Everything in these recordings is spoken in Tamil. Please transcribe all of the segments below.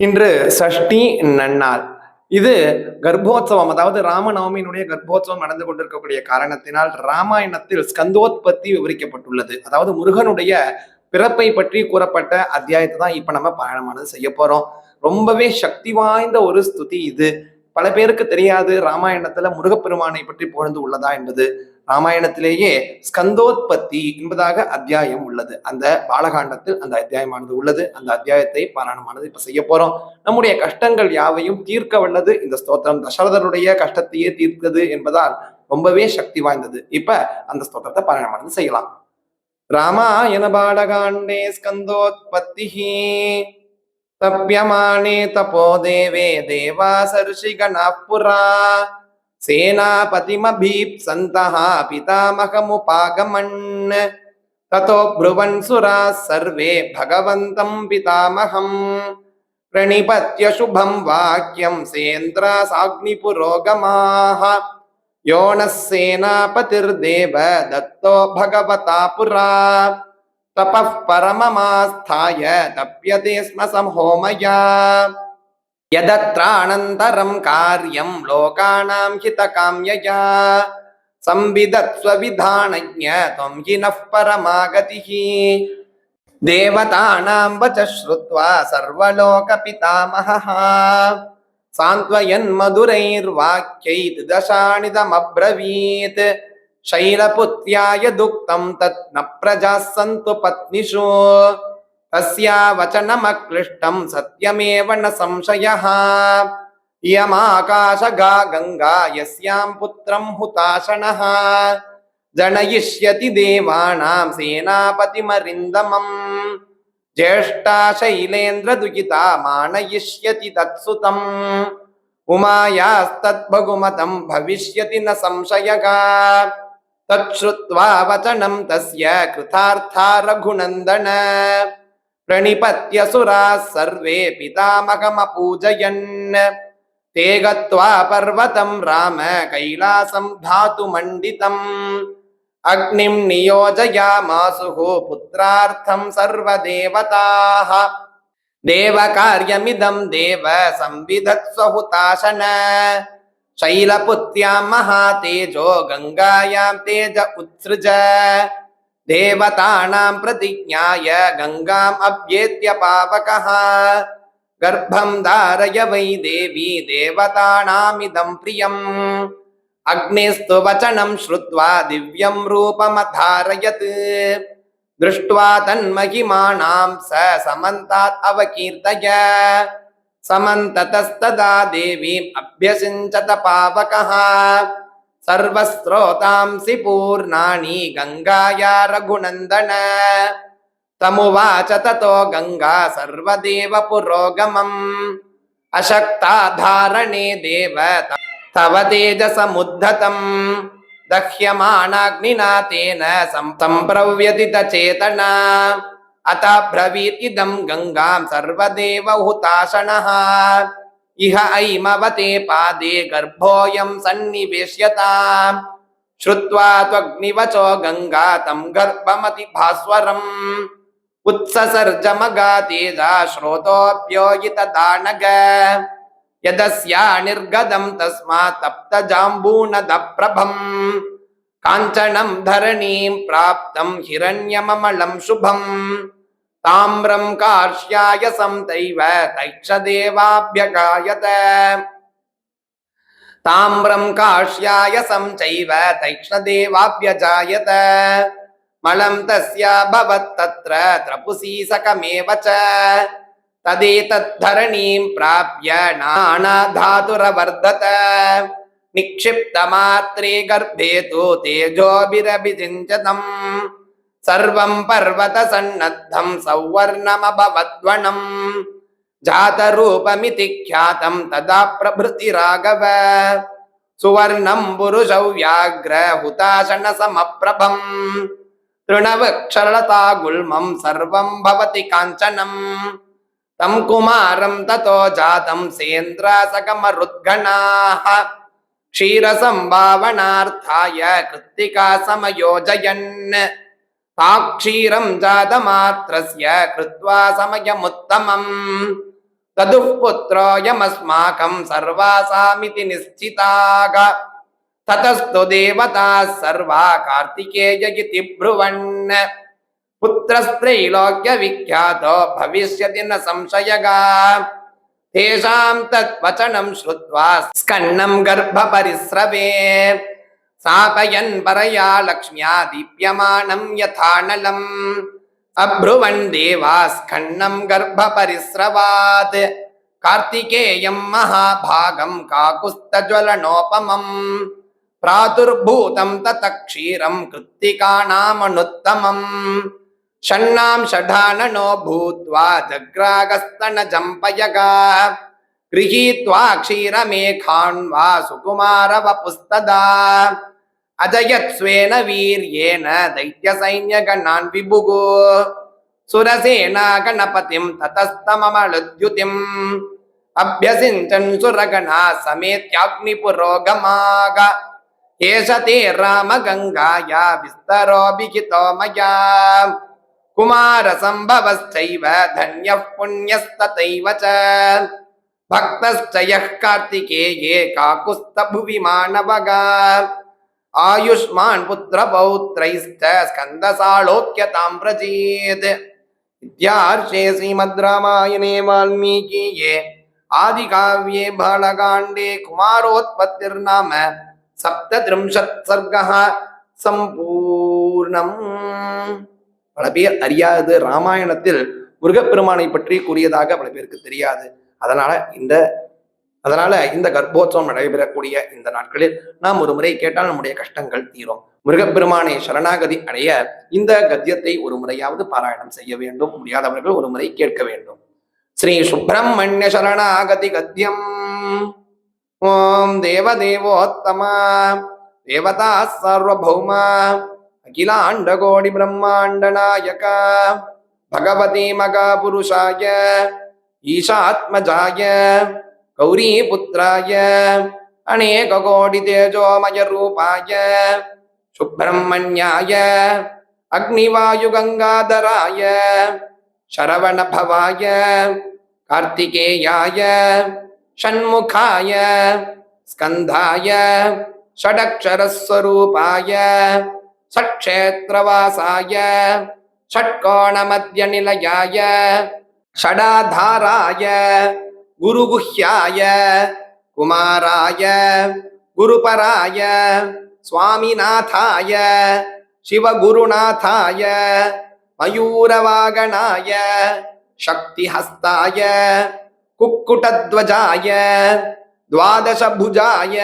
இன்று சஷ்டி நன்னாள். இது கர்ப்போத்சவம் அதாவது ராமநவமியினுடைய கர்ப்போத்சவம் நடந்து கொண்டிருக்கக்கூடிய காரணத்தினால் ராமாயணத்தில் ஸ்கந்தோத்பத்தி விவரிக்கப்பட்டுள்ளது. அதாவது முருகனுடைய பிறப்பை பற்றி கூறப்பட்ட அத்தியாயத்தை தான் இப்ப நம்ம பயணமானது செய்ய போறோம். ரொம்பவே சக்தி வாய்ந்த ஒரு ஸ்துதி இது. பல பேருக்கு தெரியாது ராமாயணத்துல முருகப்பெருமானை பற்றி புகழ்ந்து உள்ளதா என்பது. ராமாயணத்திலேயே ஸ்கந்தோத்பத்தி என்பதாக அத்தியாயம் உள்ளது. அந்த பாலகாண்டத்தில் அந்த அத்தியாயமானது உள்ளது. அந்த அத்தியாயத்தை பாராயணமானது இப்ப செய்ய போறோம். நம்முடைய கஷ்டங்கள் யாவையும் தீர்க்க வல்லது. இந்த ஸ்தோத்திரம் தசரதனுடைய கஷ்டத்தையே தீர்த்தது என்பதால் ரொம்பவே சக்தி வாய்ந்தது. இப்ப அந்த ஸ்தோத்திரத்தை பாராயணமானது செய்யலாம். ராமாயண பாலகாண்டே ஸ்கந்தோத்பத்தி தப்பியமானே தபோ தேவே தேவா சருஷிகணா புரா सेनापतिमभीप्सन्तः पितामहमुपागमन्। ततो ब्रुवन् सुराः सर्वे भगवन्तं पितामहम्। प्रणिपत्य शुभं वाक्यं सेन्द्रासाग्निपुरोगमाः। यो नः सेनापतिर्देव दत्तो भगवता पुरा। तपः परममास्थाय तप्यते स्म संहोमया। యదత్రానంతరం కార్యం లోకానాం హితకామ్యయా సంవిధత్స్వవిధానజ్ఞ త్వం హి నః పరమాగతి. దేవతానాం వచ శ్రుత్వా సర్వలోక పితామహః సాంత్వయన్ మధురైర్వాక్యైర్దశాణిదమబ్రవీత్ శైలపుత్ర్యాయ దుక్తం తత్ న ప్రజాస్సంతు పత్నిషు. தஸ்யா வச்சனமக்ளிஷ்டம் சத்யமேவ ந சம்சய இயமாகாசகா கங்கா யஸ்யாம் புத்திரம் ஹுதாசனः ஜனயிஷ்யதி தேவானாம் சேனாபதிமரிந்தமம் ஜேஷ்டா சைலேந்திர துகிதா மானயிஷ்யதி தத்சுதம் உமாயாஸ்தத்பகுமதம் பவிஷ்யதி ந சம்சயகா தத்ஸ்ருத்வா வச்சனம் தஸ்ய கிருதார்த்தா ரகுநந்தன सुराः सर्वे पितामहमपूजयन्। ते गत्वा पर्वतं राम कैलासं धातुमण्डितम्। अग्निं नियोजयामासुः पुत्रार्थं सर्वदेवताः। देवकार्यमिदं देव संविधत्स्वहुताशन शैलपुत्र्यां महातेजो गङ्गायां तेज उत्सृज। देवतानां प्रतिज्ञाय गङ्गाम् अभ्येत्य पावकः गर्भं धारय वै देवी देवतानामिदं प्रियम् अग्निस्तु वचनं श्रुत्वा दिव्यं रूपमधारयत् दृष्ट्वा तन्महिमानां स समन्तात् अवकीर्तय समन्ततस्तदा देवीम् अभ्यसिञ्चत पावकः సర్వస్రోతాంసి పూర్ణాని గంగాయా రఘునందన తమువాచ తతో గంగా సర్వదేవ పురోగమం అశక్తాధారణే దేవ తవ తేజసముద్ధతం దహ్యమానాగ్నినా తేన సంప్రవ్యతి చేతనా అత బ్రవీత్ ఇదం గంగాం సర్వదేవ హుతాశణ इह ऐमवते पादे गर्भोऽयं सन्निवेश्यताम् श्रुत्वा त्वग्निवचो गङ्गा तं गर्भमतिभास्वरम् उत्ससर्जमगा तेजा श्रोतोऽप्योयितदानग। यदस्या निर्गदं तस्मात् तप्तजाम्बूनदप्रभम्। काञ्चनं धरणीं प्राप्तं हिरण्यममलं शुभम्। தாமிரம் கார்ஷ்யாய சம் தைவ தைக்ஷதேவாபியகாயத. தாமிரம் காஷ்யாய சம் செய்வ தைக்ஷதேவாபியஜாயத. மலம் தஸ்யா பவத் தத்ர திரபுசீசகமேவ ச. ததேதத்தரணீம் பிராப்ய நானாதாதுரவர்தத. நிக்ஷிப்தமாத்திரே கர்ப்பே தூ தேஜோபிரபிசிஞ்சதம் गर्भे तु तेजोभिरभिषिञ्चतम् सर्वं पर्वतसन्नद्धं सौवर्णमभवद्वनम् जातरूपमिति ख्यातं तदा प्रभृतिराघव सुवर्णं पुरुषौ व्याघ्र हुताशनसमप्रभम् तृणवक्षरलता गुल्मं सर्वं भवति काञ्चनम् तं कुमारं ततो जातं सेन्द्रासकमरुद्गणाः क्षीरसम्भावनार्थाय कृत्तिका समयोजयन् தாக்ஷீரம் ஜாதமாத்திரஸ்ய கிருத்வா சமயமுத்தமம் ததுப் புத்ரோயமஸ்மாக்கம் சர்வாசாமிதி நிச்சிதாக ததஸ்து தேவதா சர்வா கார்த்திகேய இதி ப்ருவன் புத்திரஸ்திரைலோக்கிய விக்யாதோ பவிஷ்யதி ந சம்சயகா தேஷாம் தத் வச்சனம் ஸ்ருத்வா ஸ்கண்ணம் கர்ப்ப பரிஸ்ரவே गर्भपरिस्रवे स्थापयन् परया लक्ष्म्या दीप्यमानं यथानलम् अब्रुवन् देवास्खण्डं गर्भपरिस्रवात् कार्तिकेयं महाभागं काकुस्तज्वलनोपमम् प्रादुर्भूतं ततः क्षीरं कृत्तिकानामनुत्तमम् षण्णां षडाननो भूत्वा जग्रागस्तनजम्पयगा गृहीत्वा क्षीरमेखान्वा सुकुमारवपुस्तदा अजयत् स्वेन वीर्येण दैत्यसैन्यगणान् विभुः सुरसेना गणपतिं ततस्तममलद्युतिम् अभ्यसिञ्चन् सुरगणा समेत्याग्निपुरोगमाग एष ते रामगङ्गाया विस्तरोऽभिहितो मया कुमारसम्भवश्चैव धन्यः पुण्यस्तथैव च भक्तश्च यः कार्तिकेये काकुस्तभुवि मानवगा ஆயுஷ்மான் புத்திர பௌத்ரைஸ்த ஸ்கந்தசாலோக்கிய தாம்பிரஜீத் இத்தியார்ஷே ஸ்ரீமத் ராமாயணே வால்மீகியே. ஆதி ஆதிகாவ்யே பாலகாண்டே சப்த சப்தத்ரிம்ஷத் சர்க்கः சம்பூர்ணம். பல பேர் அறியாது ராமாயணத்தில் முருகப்பெருமானை பற்றி கூறியதாக பல பேருக்கு தெரியாது. அதனால இந்த அதனால இந்த கர்ப்போத்சவம் நடைபெறக்கூடிய இந்த நாட்களில் நாம் ஒரு முறை கேட்டால் நம்முடைய கஷ்டங்கள் தீரும். முருகப்பெருமானை சரணாகதி அடைய இந்த கத்தியத்தை ஒரு முறையாவது பாராயணம் செய்ய வேண்டும். முடியாதவர்கள் ஒரு முறை கேட்க வேண்டும். ஸ்ரீ சுப்பிரமணிய சரணாகதி கத்தியம். ஓம் தேவதேவோத்தம. தேவதா சார்வபௌமா. அகிலாண்ட கோடி பிரம்மாண்ட நாயக. பகவதி மகாபுருஷாய. ஈஷாத்மஜாய. गौरीपुत्राय अनेककोटितेजोमयरूपाय सुब्रह्मण्याय अग्निवायुगङ्गाधराय शरवणभवाय कार्तिकेयाय षण्मुखाय स्कन्धाय षडक्षरस्वरूपाय षट्क्षेत्रवासाय षट्कोणमध्यनिलयाय षडाधाराय गुरुगुह्याय कुमाराय गुरुपराय स्वामिनाथाय शिवगुरुनाथाय मयूरवागणाय शक्तिहस्ताय कुक्कुटध्वजाय द्वादशभुजाय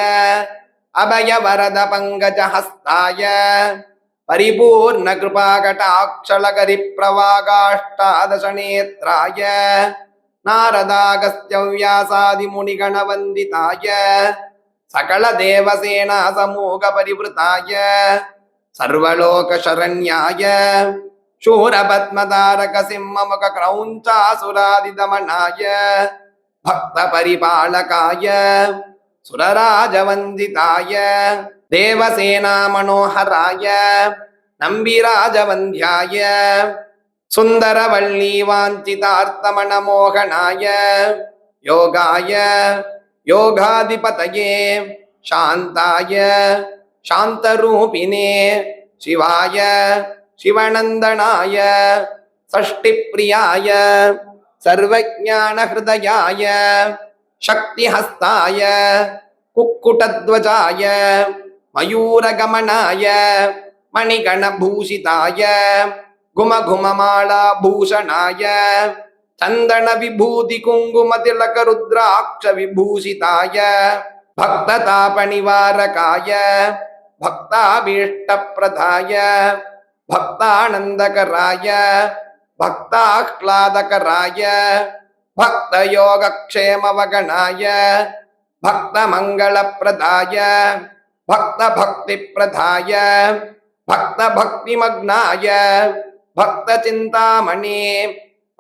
अभयवरदपङ्कजहस्ताय परिपूर्णकृपाकटाक्षलकरिप्रवागाष्टादशनेत्राय नारदागस्त्यव्यासादिमुनिगणवन्दिताय सकलदेवसेना समूहपरिवृताय सर्वलोकशरण्याय शूरपद्मतारकसिंहमुखक्रौञ्चासुरादिदमनाय भक्तपरिपालकाय सुरराजवन्दिताय देवसेनामनोहराय नम्बिराजवन्द्याय சுந்தரவள்ளி வாஞ்சிதார்த்தமண மோகனாய யோகாய யோகாதிபதயே சாந்தாய சாந்தரூபிணே சிவாய சிவநந்தனாய சஷ்டிப்பிரியாய சர்வஜானஹயாய சக்திஹஸ்தாய குக்குடத்வஜாய மயூரகமனாய மணிகணபூஷிதாய குமகுமமாலா பூஷணாய. சந்தன விபூதி குங்கும திலக ருத்ராட்ச விபூஷிதாய. பக்ததாப நிவாரகாய பக்தாபீஷ்ட பிரதாய பக்தானந்தகராய. பக்தாஹ்லாதகராய. பக்தயோகக்ஷேமவகணாய பக்தமங்களப்பிரதாய பக்தபக்திப்பிரதாய. பக்தபக்திமக்னாய. பக்த சிந்தாமணி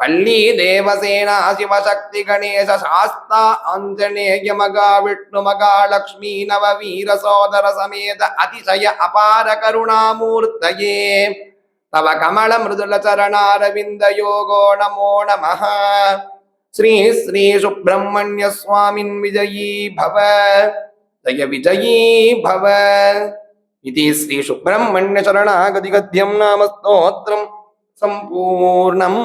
பள்ளி தேவசேனா சிவசக்தி கணேச சாஸ்தா ஆஞ்சநேய மகா விஷ்ணு மகா லக்ஷ்மி நவ வீர சோதர சமேத அதிசய அபார கருணாமூர்த்தயே. தவ கமல மிருதுல சரணாரவிந்த யோகோ நமோ நம ஸ்ரீ ஸ்ரீ சுப்பிரமணிய சுவாமின் விஜயீ பவ. ஜய விஜயீ பவ. இது ஸ்ரீ சுப்பிரமணிய சரணாகதிகத்தியம் நாம ஸ்தோத்திரம். சம்பூர்ணம்.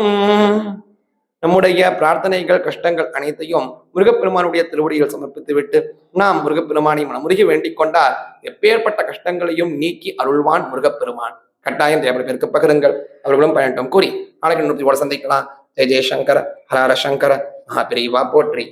நம்முடைய பிரார்த்தனைகள் கஷ்டங்கள் அனைத்தையும் முருகப்பெருமானுடைய திருவடியில் சமர்ப்பித்து விட்டு நாம் முருகப்பெருமானை மனமுருகி வேண்டிக் கொண்டால் எப்பேற்பட்ட கஷ்டங்களையும் நீக்கி அருள்வான் முருகப்பெருமான். கட்டாயம் தேவையான பேருக்கு பகிருங்கள். அவர்களும் பயணம் கூறி நாளைக்கு நூற்றி சந்திக்கலாம். ஜெய ஜெயசங்கர ஹரஹர சங்கர மகாபிரிவா போற்றி.